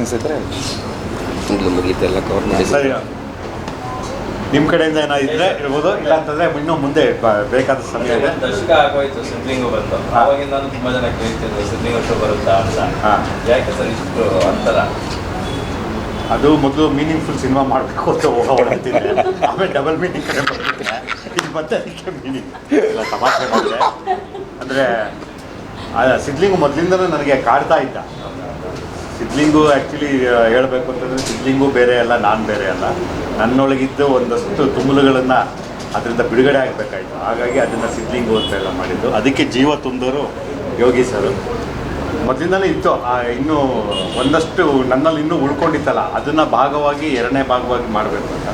Questions ಇದ್ದರೆ ಇಲ್ಲ ಮುಗೀತೆಲ್ಲ cover ಮಾಡಿ ಸರಿ ನಿಮ್ಮ ಕಡೆಯಿಂದ ಏನೋ ಇದ್ರೆ ಇರ್ಬೋದು ಇಲ್ಲ ಅಂತಂದ್ರೆ ಇನ್ನೂ ಮುಂದೆ ಬ- ಬೇಕಾದ ಸಮಯ ಇದೆ. ಒಂದು ದಶಕ ಆಗೋಯ್ತು ಸಿದ್ಲಿಂಗು ಬಂತು. ಆವಾಗಿಂದ ತುಂಬಾ ಜನ ಕೇಳ್ತಿದ್ರು ಸಿಬ್ಲಿಂಗ್ ಅಷ್ಟು ಬರುತ್ತಾ ಅಂತ. ಹಾ. ಯಾಕೆ ಸರ್ ಇಷ್ಟು ಅಂತರ? ಅದು ಮೊದಲು ಮೀನಿಂಗ್ಫುಲ್ ಸಿನಿಮಾ ಮಾಡಬೇಕು ಅಂತ ಹೊರಡ್ತಿದ್ದೆ ಆಮೇಲೆ ಡಬಲ್ ಮೀನಿಂಗ್ ಕಡೆ ಬರ್ತಿದ್ದೆ ಇದು ಮತ್ತೆ ಅದಕ್ಕೆ ಮೀನಿಂಗ್ ಇಲ್ಲ ತಮಾಷೆ ಮಾಡಿದೆ. ಅಂದರೆ ಸಿದ್ಲಿಂಗ್ ಮೊದಲಿಂದನೂ ನನಗೆ ಕಾಡ್ತಾ ಇದ್ದ. ಸಿದ್ಲಿಂಗು ಆ್ಯಕ್ಚುಲಿ ಹೇಳಬೇಕು ಅಂತಂದರೆ ಸಿದ್ಲಿಂಗು ಬೇರೆ ಅಲ್ಲ, ನಾನು ಬೇರೆ ಅಲ್ಲ. ನನ್ನೊಳಗಿದ್ದು ಒಂದಷ್ಟು ತುಮುಲುಗಳನ್ನು ಅದರಿಂದ ಬಿಡುಗಡೆ ಆಗಬೇಕಾಯ್ತು. ಹಾಗಾಗಿ ಅದನ್ನು ಸಿದ್ಲಿಂಗು ಅಂತ ಎಲ್ಲ ಮಾಡಿದ್ದು. ಅದಕ್ಕೆ ಜೀವ ತುಂಬಿದವರು ಯೋಗಿ ಸರು. ಮೊದಲಿಂದಲೇ ಇತ್ತು. ಇನ್ನೂ ಒಂದಷ್ಟು ನನ್ನಲ್ಲಿ ಇನ್ನೂ ಉಳ್ಕೊಂಡಿತ್ತಲ್ಲ, ಅದನ್ನು ಭಾಗವಾಗಿ, ಎರಡನೇ ಭಾಗವಾಗಿ ಮಾಡಬೇಕು ಅಂತ.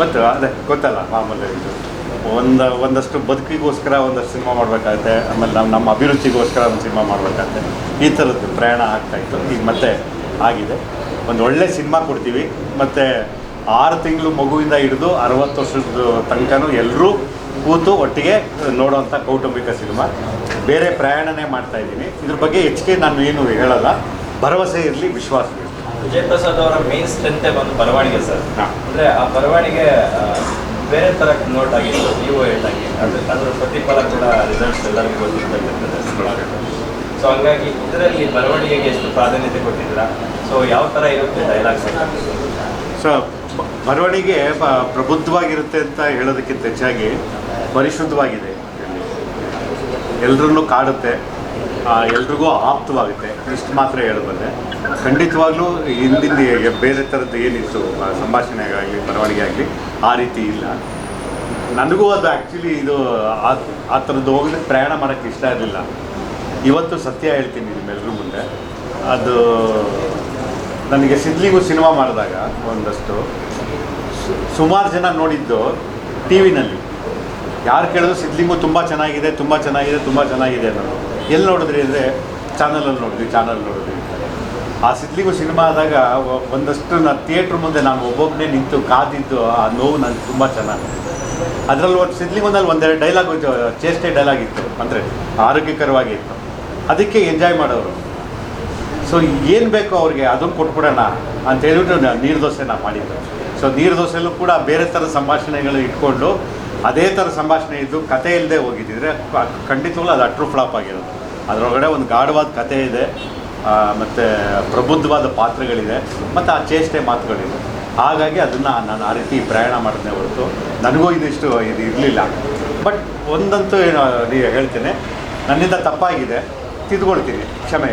ಮತ್ತು ಅದೇ, ಗೊತ್ತಲ್ಲ ಮಾಮೂಲಿ ಒಂದು ಒಂದಷ್ಟು ಬದುಕಿಗೋಸ್ಕರ ಒಂದಷ್ಟು ಸಿನಿಮಾ ಮಾಡಬೇಕಾಗತ್ತೆ ಆಮೇಲೆ ನಮ್ಮ ನಮ್ಮ ಅಭಿರುಚಿಗೋಸ್ಕರ ಒಂದು ಸಿನಿಮಾ ಮಾಡಬೇಕಾಗತ್ತೆ. ಈ ಥರದ್ದು ಪ್ರಯಾಣ ಆಗ್ತಾಯಿತ್ತು ಈಗ ಮತ್ತೆ ಆಗಿದೆ. ಒಂದು ಒಳ್ಳೆ ಸಿನಿಮಾ ಕೊಡ್ತೀವಿ. ಮತ್ತು ಆರು ತಿಂಗಳು ಮಗುವಿಂದ ಹಿಡಿದು ಅರವತ್ತು ವರ್ಷದ ತನಕನೂ ಎಲ್ಲರೂ ಕೂತು ಒಟ್ಟಿಗೆ ನೋಡೋವಂಥ ಕೌಟುಂಬಿಕ ಸಿನಿಮಾ. ಬೇರೆ ಪ್ರಯಾಣನೇ ಮಾಡ್ತಾ ಇದ್ದೀನಿ. ಇದ್ರ ಬಗ್ಗೆ ಹೆಚ್ಚಿಗೆ ನಾನು ಏನು ಹೇಳಲ್ಲ. ಭರವಸೆ ಇರಲಿ ವಿಶ್ವಾಸ ವಿಜಯ್ ಪ್ರಸಾದ್ ಅವರ ಮೇನ್ ಸ್ಟ್ರೆಂತೆ ಬಂದು ಬರವಣಿಗೆ ಸರ್. ಅಂದರೆ ಆ ಬರವಣಿಗೆ ಬೇರೆ ತರ ನೋಟ್ ಆಗಿತ್ತು, ನೀವು ಹೇಳ್ದಂಗೆ. ಅದ್ರ ಅದ್ರ ಪ್ರತಿಫಲ ಕೂಡ ರಿಸಲ್ಟ್ಸ್ ಎಲ್ಲರಿಗೂ ಗೊತ್ತಿರ್ತಕ್ಕಂಥದ್ದು. ಸೊ ಹಂಗಾಗಿ ಇದರಲ್ಲಿ ಬರವಣಿಗೆಗೆ ಎಷ್ಟು ಪ್ರಾಧಾನ್ಯತೆ ಕೊಟ್ಟಿದ್ದೀರಾ? ಸೊ ಯಾವ ತರ ಇರುತ್ತೆ ಡೈಲಾಗ್ಸ್ ಸೊ ಬರವಣಿಗೆ ಪ್ರಬುದ್ಧವಾಗಿರುತ್ತೆ ಅಂತ ಹೇಳೋದಕ್ಕಿಂತ ಹೆಚ್ಚಾಗಿ ಪರಿಶುದ್ಧವಾಗಿದೆ. ಎಲ್ಲರನ್ನೂ ಕಾಡುತ್ತೆ. ಎಲ್ರಿಗೂ ಆಪ್ತವಾಗುತ್ತೆ. ಇಷ್ಟು ಮಾತ್ರ ಹೇಳಬಲ್ಲೆ ಖಂಡಿತವಾಗ್ಲೂ ಹಿಂದಿನ ಬೇರೆ ಥರದ್ದು ಏನಿತ್ತು ಸಂಭಾಷಣೆ ಆಗಲಿ ಬರವಣಿಗೆ ಆಗಲಿ ಆ ರೀತಿ ಇಲ್ಲ. ನನಗೂ ಅದು ಆ್ಯಕ್ಚುಲಿ ಇದು ಆ ಥರದ್ದು ಹೋಗಲಿ ಪ್ರಯಾಣ ಮಾಡೋಕ್ಕೆ ಇಷ್ಟ ಇರಲಿಲ್ಲ. ಇವತ್ತು ಸತ್ಯ ಹೇಳ್ತೀನಿ ನಿಮ್ಮೆಲ್ಲರೂ ಮುಂದೆ. ಅದು ನನಗೆ ಸಿದ್ಲಿಗೂ ಸಿನಿಮಾ ಮಾಡಿದಾಗ ಒಂದಷ್ಟು ಸುಮಾರು ಜನ ನೋಡಿದ್ದು ಟಿ ವಿನಲ್ಲಿ ಯಾರು ಕೇಳಿದ್ರು ಸಿದ್ಲಿಂಗು ತುಂಬ ಚೆನ್ನಾಗಿದೆ ತುಂಬ ಚೆನ್ನಾಗಿದೆ ತುಂಬ ಚೆನ್ನಾಗಿದೆ ಅನ್ನೋದು. ಎಲ್ಲಿ ನೋಡಿದ್ರಿ ಅಂದರೆ ಚಾನಲಲ್ಲಿ ನೋಡಿದ್ವಿ ಚಾನಲ್ ನೋಡಿದ್ವಿ ಆ ಸಿದ್ಲಿಗೂ ಸಿನಿಮಾ ಆದಾಗ ಒಂದಷ್ಟು ನಾನು ಥಿಯೇಟ್ರ್ ಮುಂದೆ ನಾನು ಒಬ್ಬೊಬ್ಬನೇ ನಿಂತು ಕಾದಿದ್ದು ಆ ನೋವು ನನಗೆ ತುಂಬ ಚೆನ್ನಾಗಿ ಅದರಲ್ಲಿ ಒಂದು ಸಿದ್ಲಿಂಗೊಂದಲ್ಲಿ ಒಂದೆರಡು ಡೈಲಾಗ್ ಚೇಷ್ಟೆ ಡೈಲಾಗ್ ಇತ್ತು, ಅಂದರೆ ಆರೋಗ್ಯಕರವಾಗಿ ಇತ್ತು. ಅದಕ್ಕೆ ಎಂಜಾಯ್ ಮಾಡೋರು. ಸೊ ಏನು ಬೇಕೋ ಅವ್ರಿಗೆ ಅದನ್ನು ಕೊಟ್ಬಿಡೋಣ ಅಂತ ಹೇಳಿಬಿಟ್ಟು ನೀರು ದೋಸೆ ನಾ ಮಾಡಿದ್ದು. ಸೊ ನೀರು ದೋಸೆಯಲ್ಲೂ ಕೂಡ ಬೇರೆ ಥರ ಸಂಭಾಷಣೆಗಳು ಇಟ್ಕೊಂಡು ಅದೇ ಥರ ಸಂಭಾಷಣೆ ಇದ್ದು ಕತೆ ಇಲ್ಲದೆ ಹೋಗಿದ್ದಿದ್ರೆ ಖಂಡಿತವಾಗ್ಲೂ ಅದು ಅಟ್ರು ಫ್ಲಾಪ್ ಆಗಿರೋದು. ಅದರೊಳಗಡೆ ಒಂದು ಗಾಢವಾದ ಕತೆ ಇದೆ ಮತ್ತು ಪ್ರಬುದ್ಧವಾದ ಪಾತ್ರಗಳಿದೆ, ಮತ್ತು ಆ ಚೇಷ್ಟೆ ಮಾತುಗಳಿದೆ. ಹಾಗಾಗಿ ಅದನ್ನು ನಾನು ಆ ರೀತಿ ಪ್ರಯಾಣ ಮಾಡಿದ್ನೆ ಹೊರತು ನನಗೂ ಇದಿಷ್ಟು ಇದು ಇರಲಿಲ್ಲ. ಬಟ್ ಒಂದಂತೂ ಏನು ಹೇಳ್ತೇನೆ, ನನ್ನಿಂದ ತಪ್ಪಾಗಿದೆ, ತಿದ್ಕೊಳ್ತೀನಿ, ಕ್ಷಮೆ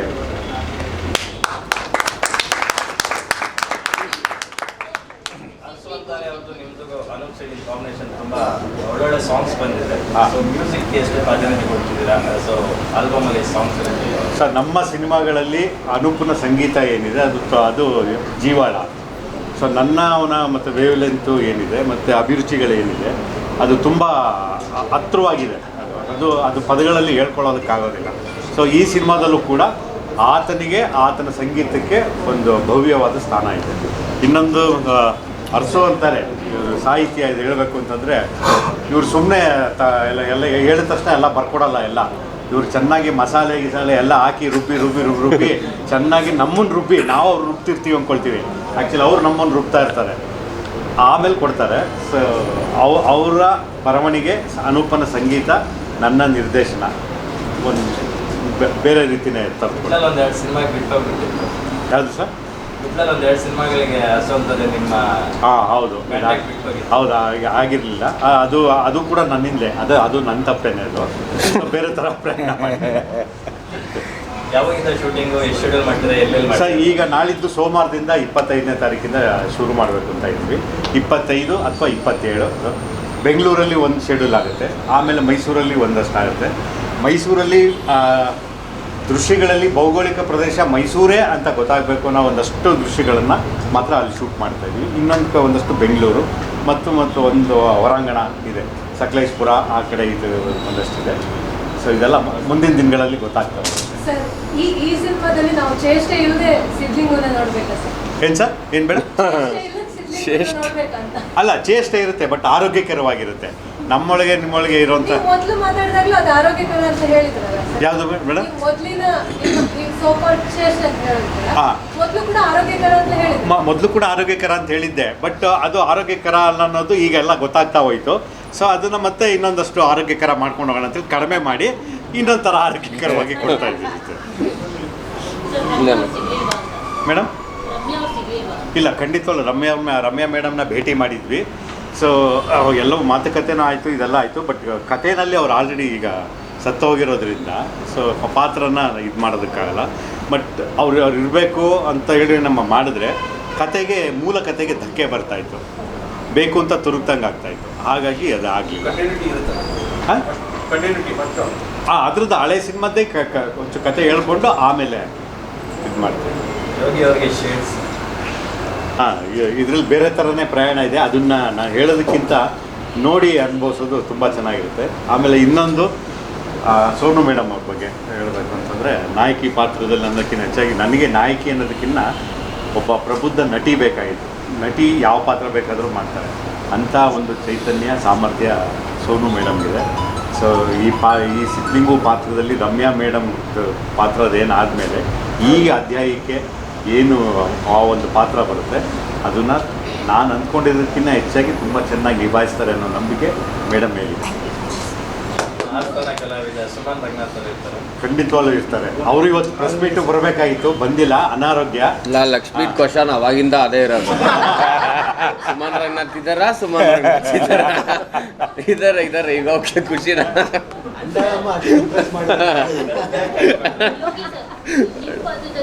ಸಾಂಗ್ಸ್ ಬಂದಿದೆ. ಸೊ ಮ್ಯೂಸಿಕ್ಗೆ ಎಷ್ಟು ಪ್ರಾಧಾನ್ಯತೆ ಕೊಡ್ತಿದ್ದೀರಾ ಸೊ ಆಲ್ಬಮ್ ಅಲ್ಲಿ ಸಾಂಗ್ಸ್ ಸರ್ ನಮ್ಮ ಸಿನಿಮಾಗಳಲ್ಲಿ ಅನೂಪನ ಸಂಗೀತ ಏನಿದೆ ಅದು ಅದು ಜೀವಾಳ. ಸೊ ನನ್ನ ಅವನ ಮತ್ತು ವೇವ್ ಲೆಂತು ಏನಿದೆ ಮತ್ತು ಅಭಿರುಚಿಗಳೇನಿದೆ ಅದು ತುಂಬ ಹತ್ರವಾಗಿದೆ. ಅದು ಅದು ಪದಗಳಲ್ಲಿ ಹೇಳ್ಕೊಳ್ಳೋದಕ್ಕಾಗೋದಿಲ್ಲ. ಸೊ ಈ ಸಿನಿಮಾದಲ್ಲೂ ಕೂಡ ಆತನಿಗೆ ಆತನ ಸಂಗೀತಕ್ಕೆ ಒಂದು ಭವ್ಯವಾದ ಸ್ಥಾನ ಇದೆ. ಇನ್ನೊಂದು ಅರಸು ಅಂತಾರೆ. ಸಾಹಿತ್ಯ ಇದು ಹೇಳಬೇಕು ಅಂತಂದರೆ ಇವ್ರು ಸುಮ್ಮನೆ ತ ಎಲ್ಲ ಎಲ್ಲ ಹೇಳಿದ ತಕ್ಷಣ ಎಲ್ಲ ಬರ್ಕೊಡಲ್ಲ ಎಲ್ಲ. ಇವರು ಚೆನ್ನಾಗಿ ಮಸಾಲೆ ಗಿಸಾಲೆ ಎಲ್ಲ ಹಾಕಿ ರುಬ್ಬಿ ರುಬ್ಬಿ ರುಬ್ಬಿ ರುಬ್ಬಿ ಚೆನ್ನಾಗಿ ನಮ್ಮನ್ನು ರುಬ್ಬಿ ನಾವು ಅವ್ರು ರುಬ್ತಿರ್ತೀವಿ ಅಂದ್ಕೊಳ್ತೀವಿ ಆ್ಯಕ್ಚುಲಿ ಅವ್ರು ನಮ್ಮನ್ನು ರುಬ್ತಾ ಇರ್ತಾರೆ. ಆಮೇಲೆ ಕೊಡ್ತಾರೆ. ಸೊ ಅವ್ ಅವರ ಬರವಣಿಗೆ ಅನೂಪನ ಸಂಗೀತ ನನ್ನ ನಿರ್ದೇಶನ. ಒಂದು ಬೇರೆ ರೀತಿನೇ ತರ್ತಾರೆ ಯಾವುದು ಸರ್? ಬಿಟ್ಲಲ್ಲಿ ಎರಡು ಸಿನಿಮಾಗಳಿಗೆ ನಿಮ್ಮ ಹಾಂ ಹೌದು. ಹೌದಾ? ಈಗ ಆಗಿರಲಿಲ್ಲ. ಅದು ಅದು ಕೂಡ ನನ್ನಿಂದೆ. ಅದು ಅದು ನನ್ನ ತಪ್ಪೇನೆ ಅದು. ಬೇರೆ ಥರ ಪ್ರಯತ್ನ ಯಾವಾಗಿಂದ ಶೂಟಿಂಗು ಎಷ್ಟು ಶೆಡ್ಯೂಲ್ ಮಾಡ್ತಾರೆ? ಎಲ್ಲೆಲ್ಲಿ ಸರ್ ಈಗ ನಾಳಿದ್ದು ಸೋಮವಾರದಿಂದ ಇಪ್ಪತ್ತೈದನೇ ತಾರೀಕಿಂದ ಶುರು ಮಾಡಬೇಕು ಅಂತ ಇದ್ವಿ ಇಪ್ಪತ್ತೈದು ಅಥವಾ ಇಪ್ಪತ್ತೇಳು. ಬೆಂಗಳೂರಲ್ಲಿ ಒಂದು ಶೆಡ್ಯೂಲ್ ಆಗುತ್ತೆ. ಆಮೇಲೆ ಮೈಸೂರಲ್ಲಿ ಒಂದಷ್ಟು ಆಗುತ್ತೆ ಮೈಸೂರಲ್ಲಿ ದೃಶ್ಯಗಳಲ್ಲಿ ಭೌಗೋಳಿಕ ಪ್ರದೇಶ ಮೈಸೂರೇ ಅಂತ ಗೊತ್ತಾಗಬೇಕು ಅನ್ನೋ ಒಂದಷ್ಟು ದೃಶ್ಯಗಳನ್ನು ಮಾತ್ರ ಅಲ್ಲಿ ಶೂಟ್ ಮಾಡ್ತಾ ಇದ್ವಿ. ಇನ್ನೊಂದು ಕ- ಒಂದಷ್ಟು ಬೆಂಗಳೂರು ಮತ್ತು ಮತ್ತು ಒಂದು ಹೊರಾಂಗಣ ಇದೆ. ಸಕಲೇಶ್ಪುರ ಆ ಕಡೆ ಇದು ಒಂದಷ್ಟಿದೆ ಸೊ ಇದೆಲ್ಲ ಮ- ಮುಂದಿನ ದಿನಗಳಲ್ಲಿ ಗೊತ್ತಾಗ್ತವೆ. ಸರ್ ಈ ಈ ಸಿನಿಮಾದಲ್ಲಿ ನಾವು ಚೇಷ್ಟೆ ಇಲ್ಲದೆ ಸಿದ್ಲಿಂಗುನ ನೋಡ್ಬೇಕಾ ಸರ್? ಏನು ಸರ್? ಏನು ಬೇಡ? ಅಲ್ಲ ಚೇಷ್ಟೆ ಇರುತ್ತೆ ಬಟ್ ಆರೋಗ್ಯಕರವಾಗಿರುತ್ತೆ. ನಮ್ಮೊಳಗೆ ನಿಮ್ಮೊಳಗೆ ಇರುವಂತ ಮೊದಲು ಮಾತಾಡಿದಾಗಲೂ ಅದು ಆರೋಗ್ಯಕರ ಅಂತ ಹೇಳಿದ್ರಲ್ಲ ಸರ್? ಯಾವುದು ಮೇಡಮ್ ನೀವು ಮೊದ್ಲಿನ ಸೋಪರ್ ಶೇಷ್ ಅಂತ ಹೇಳಿದ್ರಲ್ಲ ಹಾ. ಮೊದಲು ಕೂಡ ಆರೋಗ್ಯಕರ ಅಂತ ಹೇಳಿದ್ರು. ಮೊದಲು ಕೂಡ ಆರೋಗ್ಯಕರ ಅಂತ ಹೇಳಿದ್ದೆ. ಬಟ್ ಅದು ಆರೋಗ್ಯಕರ ಅಲ್ಲ ಅನ್ನೋದು ಈಗ ಎಲ್ಲ ಗೊತ್ತಾಗ್ತಾ ಹೋಯಿತು. ಸೊ ಅದನ್ನು ಮತ್ತೆ ಇನ್ನೊಂದಷ್ಟು ಆರೋಗ್ಯಕರ ಮಾಡ್ಕೊಂಡು ಹೋಗೋಣ ಅಂತೇಳಿ ಕಡಿಮೆ ಮಾಡಿ ಇನ್ನೊಂದು ಥರ ಆರೋಗ್ಯಕರವಾಗಿ ಕೊಡ್ತಾ ಇದ್ದೀವಿ. ಇಲ್ಲ ಮೇಡಮ್ ಇಲ್ಲ ಖಂಡಿತವಲ್ಲ ರಮ್ಯಾ ರಮ್ಯಾ ಮೇಡಮ್ನ ಭೇಟಿ ಮಾಡಿದ್ವಿ. ಸೊ ಎಲ್ಲವೂ ಮಾತುಕತೆನೂ ಆಯಿತು ಇದೆಲ್ಲ ಆಯಿತು ಬಟ್ ಕಥೆನಲ್ಲಿ ಅವ್ರು ಆಲ್ರೆಡಿ ಈಗ ಸತ್ತೋಗಿರೋದ್ರಿಂದ ಸೊ ಪಾತ್ರನ ಇದು ಮಾಡೋದಕ್ಕಾಗಲ್ಲ. ಬಟ್ ಅವ್ರು ಅವ್ರು ಇರಬೇಕು ಅಂತ ಹೇಳಿ ನಮ್ಮ ಮಾಡಿದ್ರೆ ಕತೆಗೆ ಮೂಲ ಕತೆಗೆ ಧಕ್ಕೆ ಬರ್ತಾಯಿತ್ತು ಬೇಕು ಅಂತ ತುರುಕ್ತಂಗೆ ಆಗ್ತಾಯಿತ್ತು ಹಾಗಾಗಿ ಅದು ಆಗಲಿಲ್ಲ. ಹಾಂ? ಅದ್ರದ್ದು ಹಳೆ ಸಿನಿಮಾದ್ದೇ ಕ ಕತೆ ಹೇಳ್ಕೊಂಡು ಆಮೇಲೆ ಇದು ಮಾಡ್ತೀವಿ ಹಾಂ ಇದ್ರಲ್ಲಿ ಬೇರೆ ಥರನೇ ಪ್ರಯಾಣ ಇದೆ. ಅದನ್ನು ನಾನು ಹೇಳೋದಕ್ಕಿಂತ ನೋಡಿ ಅನುಭವಿಸೋದು ತುಂಬ ಚೆನ್ನಾಗಿರುತ್ತೆ. ಆಮೇಲೆ ಇನ್ನೊಂದು ಸೋನು ಮೇಡಮ್ ಅವ್ರ ಬಗ್ಗೆ ಹೇಳಬೇಕು ಅಂತಂದರೆ, ನಾಯಕಿ ಪಾತ್ರದಲ್ಲಿ ಅನ್ನೋದಕ್ಕಿಂತ ಹೆಚ್ಚಾಗಿ ನನಗೆ ನಾಯಕಿ ಅನ್ನೋದಕ್ಕಿಂತ ಒಬ್ಬ ಪ್ರಬುದ್ಧ ನಟಿ ಬೇಕಾಗಿತ್ತು. ನಟಿ ಯಾವ ಪಾತ್ರ ಬೇಕಾದರೂ ಮಾಡ್ತಾರೆ. ಅಂಥ ಒಂದು ಚೈತನ್ಯ, ಸಾಮರ್ಥ್ಯ ಸೋನು ಮೇಡಮ್ಗಿದೆ. ಸೊ ಈ ಪಾ, ಈ ಸಿದ್ಲಿಂಗು ಪಾತ್ರದಲ್ಲಿ ರಮ್ಯಾ ಮೇಡಮ್ ಪಾತ್ರದೇನಾದಮೇಲೆ ಈ ಅಧ್ಯಾಯಕ್ಕೆ ಏನು ಆ ಒಂದು ಪಾತ್ರ ಬರುತ್ತೆ ಅದನ್ನು ನಾನು ಅಂದ್ಕೊಂಡಿದ್ದಕ್ಕಿಂತ ಹೆಚ್ಚಾಗಿ ತುಂಬ ಚೆನ್ನಾಗಿ ನಿಭಾಯಿಸ್ತಾರೆ ಅನ್ನೋ ನಂಬಿಕೆ ಮೇಡಮ್ ಹೇಳಿದೆ ಆಸ್ಥಾನ ಕಲಾವಿದ ಸುಮನ್ ರಂಗನಾಥ್ ಅವರು ಇರ್ತಾರೆ. ಖಂಡಿತವಾಗ್ಲೂ ಇರ್ತಾರೆ. ಅವರು ಇವತ್ತು ಪ್ರೆಸ್ ಮೀಟ್ ಬರಬೇಕಾಗಿತ್ತು ಬಂದಿಲ್ಲ ಅನಾರೋಗ್ಯ. ಇಲ್ಲ ಲಕ್ಷ್ಮೀ ಕ್ವಶನ್ ಅವಾಗಿಂದ ಅದೇ ಇರೋದು. ಸುಮಾನ್ ರಂಗನಾಥ್ ಇದ್ದಾರಾ ಸುಮನ್ ರಂಗನಾಥ್ ಇದಾರ ಇದಾರ ಇದಾರೆ ಈಗ ಓಕೆ ಖುಷಿನ